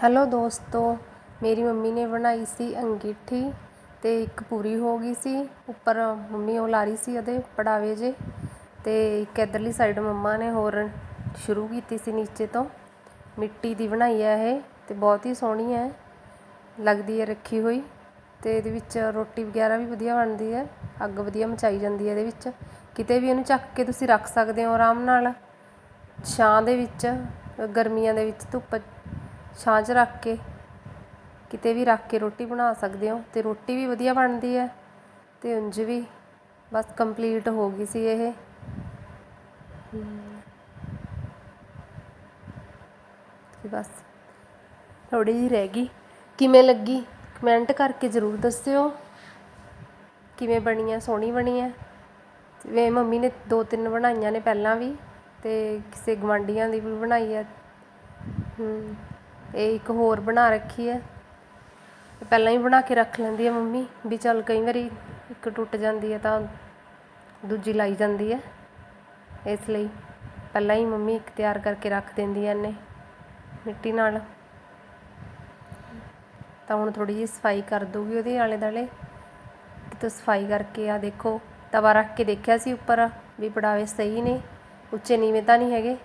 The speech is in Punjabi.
ਹੈਲੋ ਦੋਸਤੋ, ਮੇਰੀ ਮੰਮੀ ਨੇ ਬਣਾਈ ਸੀ ਅੰਗੀਠੀ ਅਤੇ ਇੱਕ ਪੂਰੀ ਹੋ ਗਈ ਸੀ। ਉੱਪਰ ਮੰਮੀ ਉਹ ਲਾ ਰਹੀ ਸੀ ਉਹਦੇ ਪੜਾਵੇ ਜੇ ਅਤੇ ਇੱਕ ਇੱਧਰਲੀ ਸਾਈਡ ਮੰਮਾ ਨੇ ਹੋਰ ਸ਼ੁਰੂ ਕੀਤੀ ਸੀ ਨੀਚੇ ਤੋਂ। ਮਿੱਟੀ ਦੀ ਬਣਾਈ ਹੈ ਇਹ ਅਤੇ ਬਹੁਤ ਹੀ ਸੋਹਣੀ ਹੈ, ਲੱਗਦੀ ਹੈ ਰੱਖੀ ਹੋਈ ਅਤੇ ਇਹਦੇ ਵਿੱਚ ਰੋਟੀ ਵਗੈਰਾ ਵੀ ਵਧੀਆ ਬਣਦੀ ਹੈ, ਅੱਗ ਵਧੀਆ ਮਚਾਈ ਜਾਂਦੀ ਹੈ ਇਹਦੇ ਵਿੱਚ। ਕਿਤੇ ਵੀ ਇਹਨੂੰ ਚੱਕ ਕੇ ਤੁਸੀਂ ਰੱਖ ਸਕਦੇ ਹੋ ਆਰਾਮ ਨਾਲ। ਛਾਂ ਦੇ ਵਿੱਚ, ਗਰਮੀਆਂ ਦੇ ਵਿੱਚ ਧੁੱਪ ਛਾਂ 'ਚ ਰੱਖ ਕੇ, ਕਿਤੇ ਵੀ ਰੱਖ ਕੇ ਰੋਟੀ ਬਣਾ ਸਕਦੇ ਹੋ ਅਤੇ ਰੋਟੀ ਵੀ ਵਧੀਆ ਬਣਦੀ ਹੈ ਅਤੇ ਉਂਝ ਵੀ ਬਸ ਕੰਪਲੀਟ ਹੋ ਗਈ ਸੀ ਇਹ। ਬਸ ਥੋੜ੍ਹੀ ਜਿਹੀ ਰਹਿ ਗਈ। ਕਿਵੇਂ ਲੱਗੀ? ਕਮੈਂਟ ਕਰਕੇ ਜ਼ਰੂਰ ਦੱਸਿਓ। ਕਿਵੇਂ ਬਣੀ ਹੈ ਸੋਹਣੀ ਬਣੀ ਹੈ ਵੇ ਮੰਮੀ ਨੇ ਦੋ ਤਿੰਨ ਬਣਾਈਆਂ ਨੇ ਪਹਿਲਾਂ ਵੀ ਤੇ ਕਿਸੇ ਗਵਾਂਡੀਆਂ ਦੀ ਵੀ ਬਣਾਈ ਹੈ। ਹੂੰ। ਇਹ ਇੱਕ ਹੋਰ ਬਣਾ ਰੱਖੀ ਹੈ। ਇਹ ਪਹਿਲਾਂ ਹੀ ਬਣਾ ਕੇ ਰੱਖ ਲੈਂਦੀ ਹੈ ਮੰਮੀ, ਵੀ ਚੱਲ ਕਈ ਵਾਰੀ ਇੱਕ ਟੁੱਟ ਜਾਂਦੀ ਹੈ ਤਾਂ ਦੂਜੀ ਲਾਈ ਜਾਂਦੀ ਹੈ। ਇਸ ਲਈ ਪਹਿਲਾਂ ਹੀ ਮੰਮੀ ਇੱਕ ਤਿਆਰ ਕਰਕੇ ਰੱਖ ਦਿੰਦੀ ਹੈ ਇਹਨੇ ਮਿੱਟੀ ਨਾਲ। ਤਾਂ ਹੁਣ ਥੋੜੀ ਜਿਹੀ ਸਫ਼ਾਈ ਕਰ ਦੂਗੀ ਉਹਦੇ ਆਲੇ ਦਾਲੇ ਕਿਤੇ ਸਫ਼ਾਈ ਕਰਕੇ ਆ ਦੇਖੋ, ਤਵਾ ਰੱਖ ਕੇ ਦੇਖਿਆ ਸੀ ਉੱਪਰ ਵੀ ਪੜਾਵੇ ਸਹੀ ਨੇ, ਉੱਚੇ ਨੀਵੇਂ ਤਾਂ ਨਹੀਂ ਹੈਗੇ।